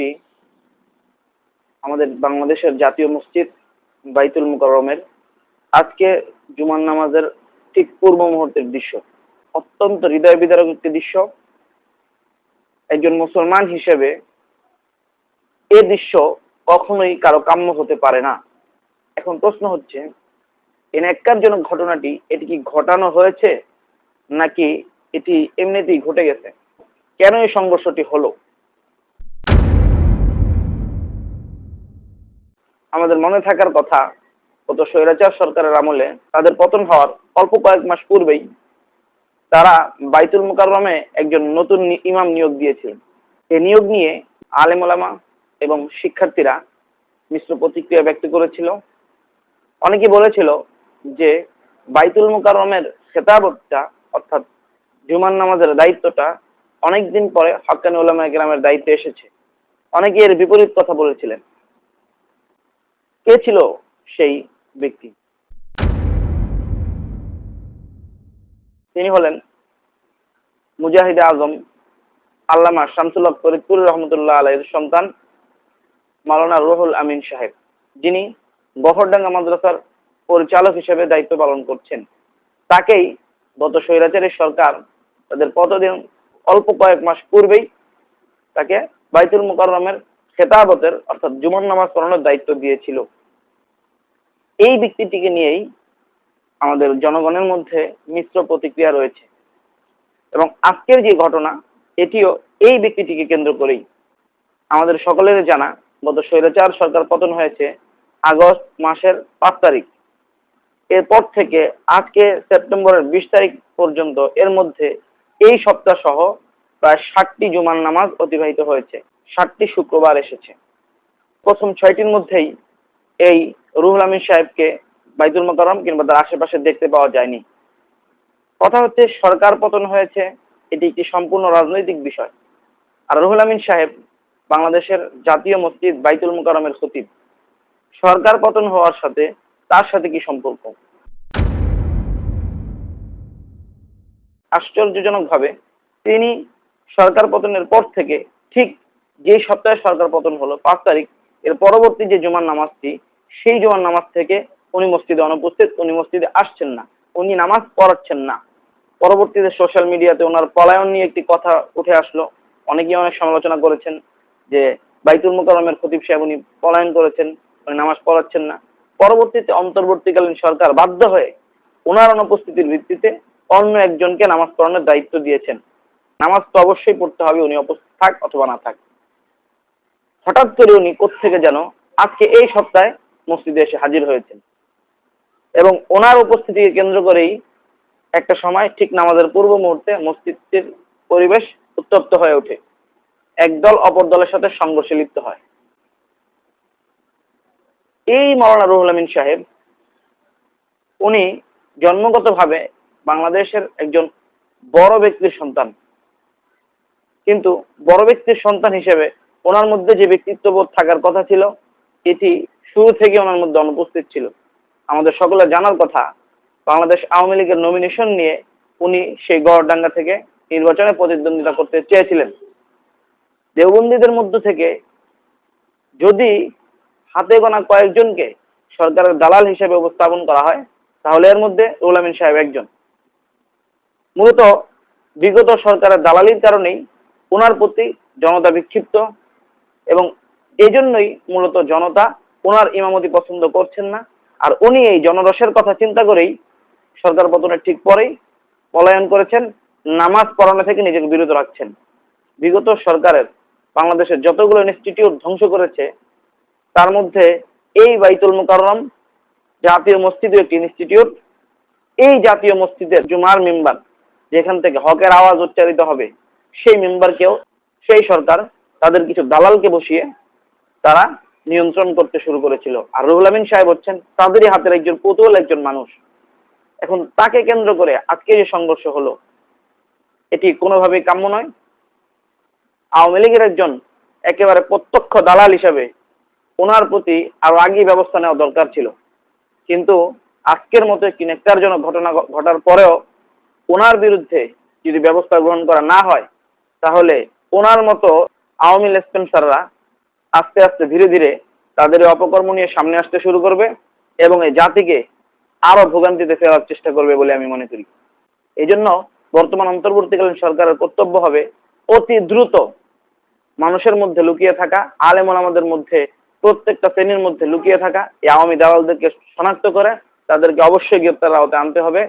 মসজিদটি আমাদের বাংলাদেশের জাতীয় মসজিদ বাইতুল মুকাররমের আজকে জুমার নামাজের ঠিক পূর্ব মুহূর্তের দৃশ্য। অত্যন্ত হৃদয় বিদারক একটি দৃশ্য। একজন মুসলমান হিসেবে এ দৃশ্য কখনোই কারও কাম্য হতে পারে না। এখন প্রশ্ন হচ্ছে এই ন্যাক্কারজনক ঘটনাটি এটি কি ঘটানো হয়েছে নাকি এটি এমনিতেই ঘটে গেছে? কেন এই সংঘর্ষটি হলো? আমাদের মনে থাকার কথা, গত স্বৈরাচার সরকারের আমলে তাদের পতন হওয়ার অল্প কয়েক মাস পূর্বেই তারা বাইতুল মুকাররমে একজন নতুন ইমাম নিয়োগ দিয়েছিলেন। এই নিয়োগ নিয়ে আলেম ওলামা এবং শিক্ষার্থীরা মিশ্র প্রতিক্রিয়া ব্যক্ত করেছিল। অনেকে বলেছিল যে বাইতুল মুকাররমের খেতাবতটা, অর্থাৎ জুমান নামাজের দায়িত্বটা, অনেকদিন পরে হক্কানি ওলামা গ্রামের দায়িত্বে এসেছে। অনেকে এর বিপরীত কথা বলেছিলেন। কে ছিল সেই ব্যক্তি। তিনি হলেন মুজাহিদ আজম, আল্লামা শামসুল হক ফরিদপুর রহমতুল্লাহ আলাইয়ের সন্তান, মাওলানা রুহুল আমিন সাহেব, যিনি গফরডাঙ্গা মাদ্রাসার পরিচালক হিসেবে দায়িত্ব পালন করছেন। তাকেই গত স্বৈরাচারী সরকার তাদের কতদিন, অল্প কয়েক মাস পূর্বেই তাকে বাইতুল মুকাররমের খেতাবতের অর্থাৎ জুমার নামাজ পড়ানোর দায়িত্ব দিয়েছিল। এই ব্যক্তিটিকে নিয়েই আমাদের জনগণের মধ্যে মিশ্র প্রতিক্রিয়া রয়েছে। এবং আজকের যে ঘটনা, এটিও এই ব্যক্তিটিকে কেন্দ্র করেই আমাদের সকলের জানা গত স্বৈরাচার সরকার পতন হয়েছে আগস্ট মাসের পাঁচ তারিখ। এরপর থেকে আজকে সেপ্টেম্বরের বিশ তারিখ পর্যন্ত এর মধ্যে এই সপ্তাহ সহ প্রায় ষাটটি জুমার নামাজ অতিবাহিত হয়েছে। ষাটটি শুক্রবার এসেছে। প্রথম ছয়টির মধ্যেই এই রুহুল আমিন সাহেবকে বাইতুল মোকাররম কিংবা তার আশেপাশে দেখতে পাওয়া যায়নি। কথা হচ্ছে সরকার পতন হয়েছে, এটি একটি সম্পূর্ণ রাজনৈতিক বিষয়। আর রুহুল আমিন সাহেব বাংলাদেশের জাতীয় মসজিদ বাইতুল মোকাররমের খতিব। সরকার পতন হওয়ার সাথে তার সাথে কি সম্পর্ক? আশ্চর্যজনকভাবে তিনি সরকার পতনের পর থেকে ঠিক যে সপ্তাহে সরকার পতন হলো, পাঁচ তারিখ, এর পরবর্তী যে জুমার নামাজটি সেই জুমার নামাজ থেকে উনি মসজিদে অনুপস্থিত, উনি মসজিদে আসছেন না। উনি নামাজ পড়াচ্ছেন না। পরবর্তীতে সোশ্যাল মিডিয়াতে ওনার পলায়ন নিয়ে একটি কথা উঠে আসলো। অনেকেই অনেক সমালোচনা করেছেন যে বাইতুল মুকাররমের খতিব সাহেব উনি পলায়ন করেছেন, উনি নামাজ পড়াচ্ছেন না। পরবর্তীতে অন্তর্বর্তীকালীন সরকার বাধ্য হয়ে ওনার অনুপস্থিতির ভিত্তিতে অন্য একজনকে নামাজ পড়ানোর দায়িত্ব দিয়েছেন। নামাজ তো অবশ্যই পড়তে হবে, উনি উপস্থিত থাক অথবা না থাক। হঠাৎ করে উনি কোত্থেকে যেন আজকে এই সপ্তাহে মসজিদে এসে হাজির হয়েছেন। এবং ওনার উপস্থিতিকে কেন্দ্র করেই একটা সময় ঠিক নামাজের পূর্ব মুহূর্তে মসজিদটির পরিবেশ উত্তপ্ত হয়ে ওঠে। একদল অপর দলের সাথে সংঘর্ষে লিপ্ত হয়। এই মৌলানা রুহুল আমিন সাহেব, উনি জন্মগতভাবে বাংলাদেশের একজন বড় ব্যক্তির সন্তান। কিন্তু বড় ব্যক্তির সন্তান হিসেবে ওনার মধ্যে যে ব্যক্তিত্ববোধ থাকার কথা ছিল, এটি শুরু থেকে ওনার মধ্যে অনুপস্থিত ছিল। আমাদের সকলের জানার কথা, বাংলাদেশ আওয়ামী লীগের নমিনেশন নিয়ে উনি সেই গড়ডাঙ্গা থেকে নির্বাচনে প্রতিদ্বন্দ্বিতা করতে চেয়েছিলেন। দেওবন্দীদের মধ্য থেকে যদি হাতে গোনা কয়েকজনকে সরকারের দালাল হিসেবে উপস্থাপন করা হয়, তাহলে এর মধ্যে রুহুল আমিন সাহেব একজন। মূলত বিগত সরকারের দালালির কারণেই ওনার প্রতি জনতা বিক্ষিপ্ত এবং এই জন্যই মূলত জনতা ওনার ইমামতি পছন্দ করছেন না। আর উনি এই জনরসের কথা চিন্তা করেই সরকার পতনের ঠিক পরেই পলায়ন করেছেন, নামাজ পড়ানো থেকে নিজেকে বিরত রাখছেন। বিগত সরকারের বাংলাদেশের যতগুলো ইনস্টিটিউট ধ্বংস করেছে, তার মধ্যে এই বাইতুল মুকাররম জাতীয় মসজিদ একটি ইনস্টিটিউট এই জাতীয় মসজিদের জুমার মেম্বার যেখান থেকে হকের আওয়াজ উচ্চারিত হবে, সেই মেম্বারকেও সেই সরকার তাদের কিছু দালালকে বসিয়ে তারা নিয়ন্ত্রণ করতে শুরু করেছিল। আর রুহুল আমিন সাহেব হচ্ছেন তাদেরই হাতের একজন পুতুল একজন মানুষ। এখন তাকে কেন্দ্র করে আজকে যে সংঘর্ষ হলো, এটি কোনোভাবেই কাম্য নয়। আওয়ামী লীগের একজন একেবারে প্রত্যক্ষ দালাল হিসাবে ওনার প্রতি আরও আগেই ব্যবস্থা নেওয়া দরকার ছিল। কিন্তু আজকের মতো একটি নেকটারজনক ঘটনা ঘটার পরেও ওনার বিরুদ্ধে যদি ব্যবস্থা গ্রহণ করা না হয়, তাহলে ওনার মতো আওয়ামী লেসপেন্সাররা আস্তে আস্তে ধীরে ধীরে তাদের অপকর্ম নিয়ে সামনে আসতে শুরু করবে এবং এই জাতিকে আরও ভোগান্তিতে ফেরার চেষ্টা করবে বলে আমি মনে করি। এই জন্য বর্তমান অন্তর্বর্তীকালীন সরকারের কর্তব্য হবে অতি দ্রুত মানুষের মধ্যে লুকিয়ে থাকা আলেমন আমাদের মধ্যে, প্রত্যেকটা শ্রেণির মধ্যে লুকিয়ে থাকা, এই আওয়ামী দালালদেরকে শনাক্ত করে তাদেরকে অবশ্যই গ্রেপ্তার আওতায় আনতে হবে।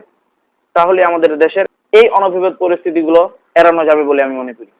তাহলে আমাদের দেশের এই অনভিভেদ পরিস্থিতিগুলো এড়ানো যাবে বলে আমি মনে করি।